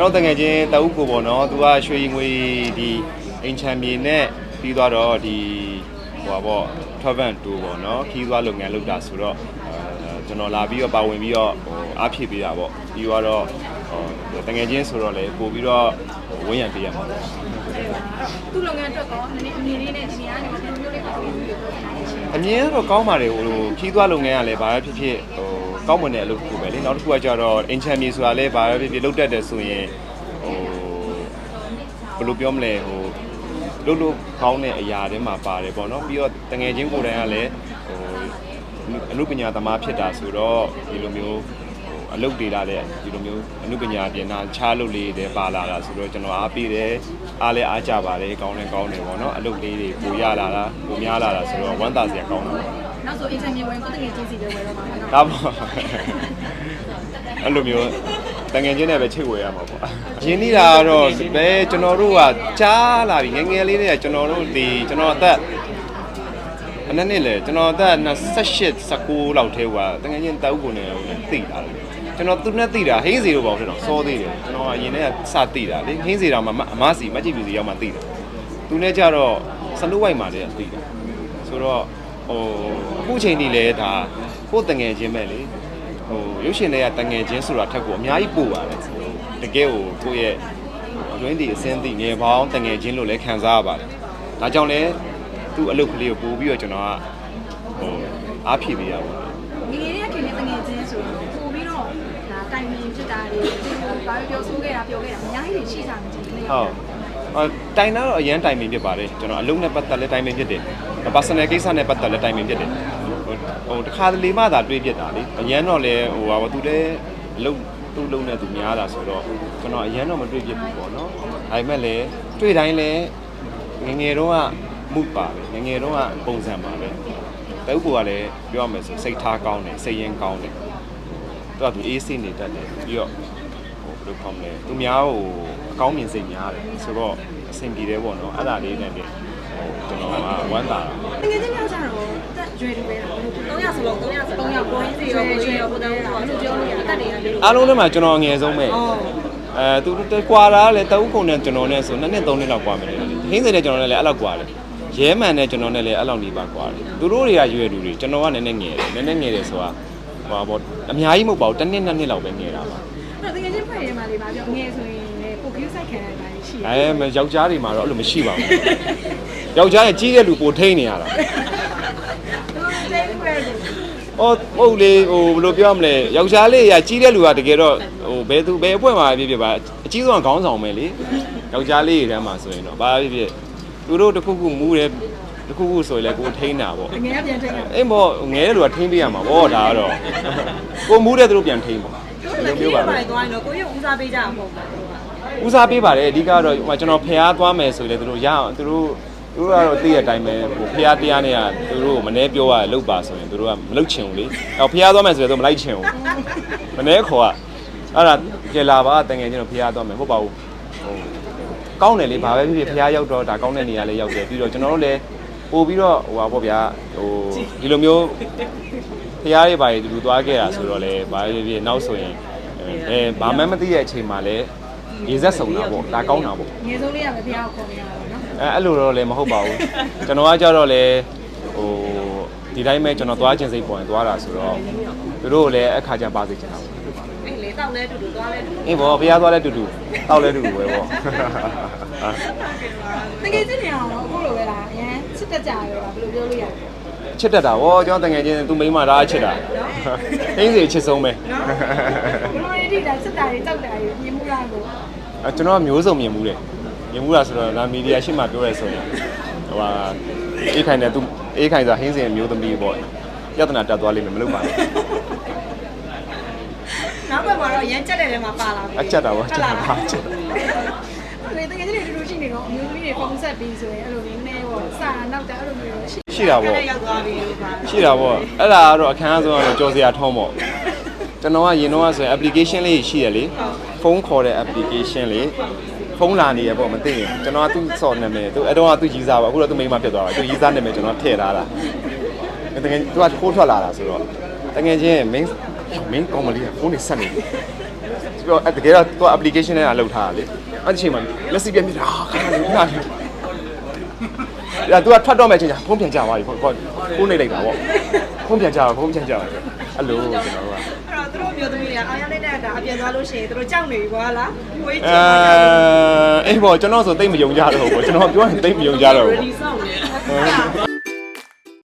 ကျွန်တော်တငယ်ချင်းတအုပ်ကိုပေါ့နော်သူကရွှေငွေဒီအင်ချမ်မြေနဲ့ပြီးသွားတော့ဒီဟိုပါပေါ့ travel tour ပေါ့နော်ခီးသွားလုပ်ငန်းလုပ်တာဆိုတော့အဲကျွန်တော်လာပြီးတော့ပါဝင်ပြီးတော့ဟိုအားဖြည့်ပေးတာပေါ့ပြီးတော့ဟိုတငယ်ချင်းဆိုတော့လေပို့ပြီးတော့ဝန်းရံပေးရမှာပေါ့သူ့လုပ်ငန်းအတွက်ကောနည်းနည်းအမြင်လေးနဲ့ဒီနေရာကနေဘယ်လိုမျိုးလေးပါဝင်ပြီးပြောထားလဲရှင်အမြင်ကတော့ကောင်းပါတယ်ဟိုခီးသွားလုပ်ငန်းကလည်းဘာပဲဖြစ်ဖြစ်ဟို ကောင်းမွန်တဲ့အလုပ်တစ်ခုပဲလေနောက်တစ်ခုကကျတော့အင်ချမ်မြေဆိုတာလည်းဘာပဲဖြစ်ဖြစ်လုပ်တတ်တယ်ဆိုရင်ဟိုဘယ်လိုပြောမလဲဟိုလုပ်လို့ကောင်းတဲ့အရာတွေမှာပါတယ်ပေါ့နော်ပြီးတော့တငယ်ချင်းကိုယ်တိုင်ကလည်းဟိုအနုပညာသမားဖြစ်တာဆိုတော့ဒီလိုမျိုးဟိုအလုပ်တွေလာတဲ့ဒီလိုမျိုးအနုပညာပြင်နာချားလုပ်လေးတွေပါလာတာဆိုတော့ကျွန်တော်အားပေးတယ်အားလည်းအားကြပါတယ်ကောင်းတယ်ကောင်းတယ်ပေါ့နော်အလုပ်လေးတွေပိုရလာတာပိုများလာတာဆိုတော့ဝမ်းသာစရာကောင်းတာပေါ့ နောက်ဆိုအင်တာဗျူးဝင်ကိုတငယ်ချင်းစီပဲဝယ်တော့မှာနော်ဒါပေါ့အဲ့လိုမျိုးတငယ်ချင်းနဲ့ပဲချိတ်ဝယ်ရမှာပေါ့ရင်းနှီးတာကတော့ဘယ်ကျွန်တော်တို့ကကြားလာပြီငယ်ငယ်လေးတွေကကျွန်တော်တို့ဒီကျွန်တော်အသက်အနည်းနဲ့လေကျွန်တော်အသက်28 19လောက်ထဲကတငယ်ချင်းတောက်ကုန်နေတော့သိတာလေကျွန်တော်သူနဲ့သိတာဟင်းစီတို့ပေါ့ဖြစ်တော့စောသေးတယ်ကျွန်တော်အရင်ကစသိတာလေဟင်းစီတော်မှာအမစီမကြည့်ပြစီရောက်မှသိတယ်သူနဲ့ကြတော့စလုဝိုက်မှာတည်းကသိတာဆိုတော့ ဟိုအခုချိန်ကြီးလဲဒါကိုယ်တငယ်ချင်းပဲလေဟိုရုပ်ရှင်တွေကတငယ်ချင်းဆိုတာထက်ကိုအများကြီးပို့ပါတယ်ဟိုတကယ်ကိုကိုယ့်ရဲ့အတွင်းဒီအစင်းသိငယ်ပေါင်းတငယ်ချင်းလို့လည်းခံစားရပါတယ်ဒါကြောင့်လဲသူ့အလုပ်ကလေးကိုပို့ပြီးတော့ကျွန်တော်ကဟိုအားဖြည့်ပေးရပါဘူးငယ်ငယ်လေးကခင်တဲ့တငယ်ချင်းဆိုတော့ပို့ပြီးတော့ဒါတိုင်ပင်ဖြစ်တာတွေဒီလိုဘာပြောဆိုခဲ့တာပြောခဲ့တာအများကြီးရှိစားနေတယ်ဒီနေ့ဟုတ်အော် တိုင်တာတော့အရန်တိုင်ပင်ဖြစ်ပါတယ်ကျွန်တော်အလုပ်နဲ့ပတ်သက်လဲတိုင်ပင်ဖြစ်တယ် personal ကိစ္စနဲ့ပတ်သက်လဲတိုင်ပင်ဖြစ်တယ်ဟိုဟိုတခါတလေမှသာတွေးဖြစ်တာလေအရန်တော့လဲဟိုဟာသူလည်းအလုပ်သူ့လုံးနဲ့သူများတာဆိုတော့ကျွန်တော်အရန်တော့မတွေးဖြစ်ဘူးပေါ့နော်ဒါပေမဲ့လည်းတွေးတိုင်းလဲငယ်ငယ်တော့ကမှုပါပဲငယ်ငယ်တော့ကပုံစံပါပဲတုပ်ကူကလည်းပြောရမယ်ဆိုစိတ်ထားကောင်းတယ်စိတ်ရင်းကောင်းတယ်သူကသူအေးစိနေတတ်တယ်ပြီးတော့ဟိုဘယ်လိုခေါ်မလဲသူများဟိုအ ကောင်းမြင်စိတ်များတယ်ဆိုတော့အဆင်ပြေတယ်ပေါ့နော်အဲ့ဒါလေးနဲ့လေဟိုကျွန်တော်ကဝမ်းသာတာတကယ်ချင်းများကြတော့တက်ရွယ်တူပဲလားဘယ်လို300ဆိုတော့300ဆို300ကိုင်းစီရောကိုရွယ်ရောဘုဒ္ဓဘုရားလို့ပြောလို့ရတက်တယ်ရတယ်လို့အားလုံးထဲမှာကျွန်တော်အငယ်ဆုံးပဲအော်အဲသူကွာတာလည်းတအုပ်ခုံနဲ့ကျွန်တော်နဲ့ဆိုနှစ်နှစ်သုံးနှစ်လောက်ကွာမယ်လေဟင်းစိန်နဲ့ကျွန်တော်နဲ့လည်းအဲ့လောက်ကွာတယ်ရဲမှန်နဲ့ကျွန်တော်နဲ့လည်းအဲ့လောက်နေပါကွာတယ်သူတို့တွေကရွယ်တူတွေကျွန်တော်ကနည်းနည်းငယ်တယ်နည်းနည်းငယ်တယ်ဆိုတာဟိုပေါ့အများကြီးမဟုတ်ပါဘူးတစ်နှစ်နှစ်နှစ်လောက်ပဲငယ်တာပါ အဲ့တော့တကယ်ချင်းဖွဲ့ရဲမှာလေးပါပြောငယ်ဆိုရင် လည်းပိုကိစ္စခံရတာရှိတယ်အဲမယောက်ျားတွေမှာတော့အဲ့လိုမရှိပါဘူးယောက်ျားရဲ့ကြီးတဲ့လူပိုထိန်းနေရတာသူတို့လည်းဖွဲ့တယ်။အော်ဟုတ်လေဟိုဘယ်လိုပြောမလဲယောက်ျားလေးကကြီးတဲ့လူကတကယ်တော့ဟိုဘယ်သူဘယ်အဖွဲ့မှာဖြစ်ဖြစ်ပါအကြီးဆုံးကခေါင်းဆောင်ပဲလေ။ယောက်ျားလေးတွေထဲမှာဆိုရင်တော့ဘာဖြစ်ဖြစ်သူတို့တစ်ခုခုမူးတယ်တစ်ခုခုဆိုရင်လည်းကိုယ်ထိန်းတာပေါ့ငယ်ရပြန်ထိတ်တာ။အိမ်မောငဲတဲ့လူကထိန်းပေးရမှာပေါ့ဒါကတော့ကိုမူးတဲ့သူတို့ပြန်ထိန်းပေါ့တို့လည်းကြီးရပါတယ်သွားရင်တော့ကိုရုပ်ဦးစားပေးကြမှာမဟုတ်ဘူး။ ဦးစားပေးပါတယ်အဓိကတော့ဟိုကျွန်တော်ဖျားသွားမယ်ဆိုရင်လည်းသူတို့ရအောင်သူတို့သူတို့ကတော့သိရတဲ့အတိုင်းပဲဟိုဖျားတရားနဲ့ကသူတို့ကိုမနှဲပြောရလောက်ပါဆိုရင်သူတို့ကမလုပ်ချင်ဘူးလေ။အော်ဖျားသွားမယ်ဆိုရင်သူတို့မလိုက်ချင်ဘူး။မနေ့ခေါ်ကအဲ့ဒါကြယ်လာပါတငယ်ချင်းတို့ဖះသွားမယ်ဟုတ်ပါဘူးဟိုကောင်းတယ်လေဘာပဲဖြစ်ဖြစ်ဖះရောက်တော့ဒါကောင်းတဲ့နေရာလေးရောက်တယ်ပြီးတော့ကျွန်တော်တို့လည်းပို့ပြီးတော့ဟိုပါပေါ့ဗျာဟိုဒီလိုမျိုးဖះတွေဘာတွေဒီလိုသွားခဲ့တာဆိုတော့လေဘာပဲဖြစ်ဖြစ်နောက်ဆိုရင်အဲဘာမှမသိတဲ့အချိန်မှာလည်း ရေဆက်ဆုံတာပေါ့ဒါကောင်းတာပေါ့ငယ်ဆုံးလေးကပဲဖះကိုခေါ်နေရတာနော်အဲအဲ့လိုတော့လည်းမဟုတ်ပါဘူးကျွန်တော်ကကြတော့လေဟိုဒီတိုင်းပဲကျွန်တော်သွားခြင်းစိတ်ပေါ်ရင်သွားတာဆိုတော့သူတို့ကိုလည်းအခါကျပါစေချင်တာပေါ့အေးလေတောက်လဲတူတူသွားလဲတူတူအေးဘောဘုရားသွားလဲတူတူတောက်လဲတူတူပဲပေါ့တကယ်ချင်းနေအောင်အခုလိုပဲလားအရင်စစ်တက်ကြရောလားဘယ်လိုပြောလို့ရလဲချစ်တတ်တာဗောကျွန်တော်တငယ်ချင်းသူမိန်းမဒါချစ်တာအင်းစီချစ်ဆုံးပဲဘယ်လိုရည်ဒီတာစစ်တာတွေတောက်တာတွေမြင်မှုလားကို အဲကျွန်တော်ကမျိုးစုံမြင်မှုတယ်မြင်မှုတာဆိုတော့ဒါမီဒီယာရှေ့မှာပြောရဲဆိုရင်ဟိုဟာအေးခိုင်တယ်သူအေးခိုင်ဆိုတာဟင်းစင်မျိုးသမီးပေါ့ပြဿနာတက်သွားလိမ့်မယ်မလုပ်ပါနဲ့နောက်ဘက်မှာတော့ရမ်းကြက်တဲ့ထဲမှာပါလာပြီအချက်တာဗောချက်တာပါချက်တာလေတကယ်ချင်းတွေတူတူရှိနေတော့အမျိုးသမီးတွေဖုန်းဆက်ပြီးဆိုရင်အဲ့လိုမျိုးနည်းပေါ့စာနောက်တာအဲ့လိုမျိုးရှိရှိတာဗောရောက်သွားပြီလို့ပါရှိတာဗောအဲ့ဒါကတော့အခန်းအဆုံးကတော့ကြော်စရာထုံးပေါ့ကျွန်တော်ကရင်တော့ဆိုရင် application လေးရှိရလေ ဖုန်းခေါ်တဲ့ application လေးဖုန်းလာနေရပေါ့မသိရင်ကျွန်တော်ကသူ့စော်နာမည်သူအဲ့တော့ကသူ့ကြီးစားပါအခုတော့သူ့မိန်းမဖြစ်သွားတာသူကြီးစားနာမည်ကျွန်တော်ထည့်ထားတာတကယ်သူကခိုးထွက်လာတာဆိုတော့တကယ်ချင်း main main ကောင်မလေးကဖုန်းနေဆက်နေတယ်ပြောတကယ်တော့သူက application နဲ့အလုပ်ထားတာလေအဲ့ဒီချိန်မှာလက်စီပြမြစ်တာဟာခါလေးနားလေအဲ့ဒါသူကထွက်တော့မဲ့ချိန်ကျဖုံးပြန်ကြသွားပြီပေါ့ကိုနေလိုက်တာပေါ့ဖုံးပြန်ကြပါဖုံးပြန်ကြပါအဲ့လိုကျွန်တော်တို့က ပျော်သမီးတွေကအာရနဲ့တက်တာအပြန်သွားလို့ရှိရင်သူတို့ကြောက်နေပြီကွာလား။ကိုကြီးအဲကြောက်နေတာအေးပေါ့ကျွန်တော်ဆိုတိတ်မယုံကြတော့ဘူးပေါ့ကျွန်တော်ပြောရင်တိတ်မယုံကြတော့ဘူး ready စောင့်နေ။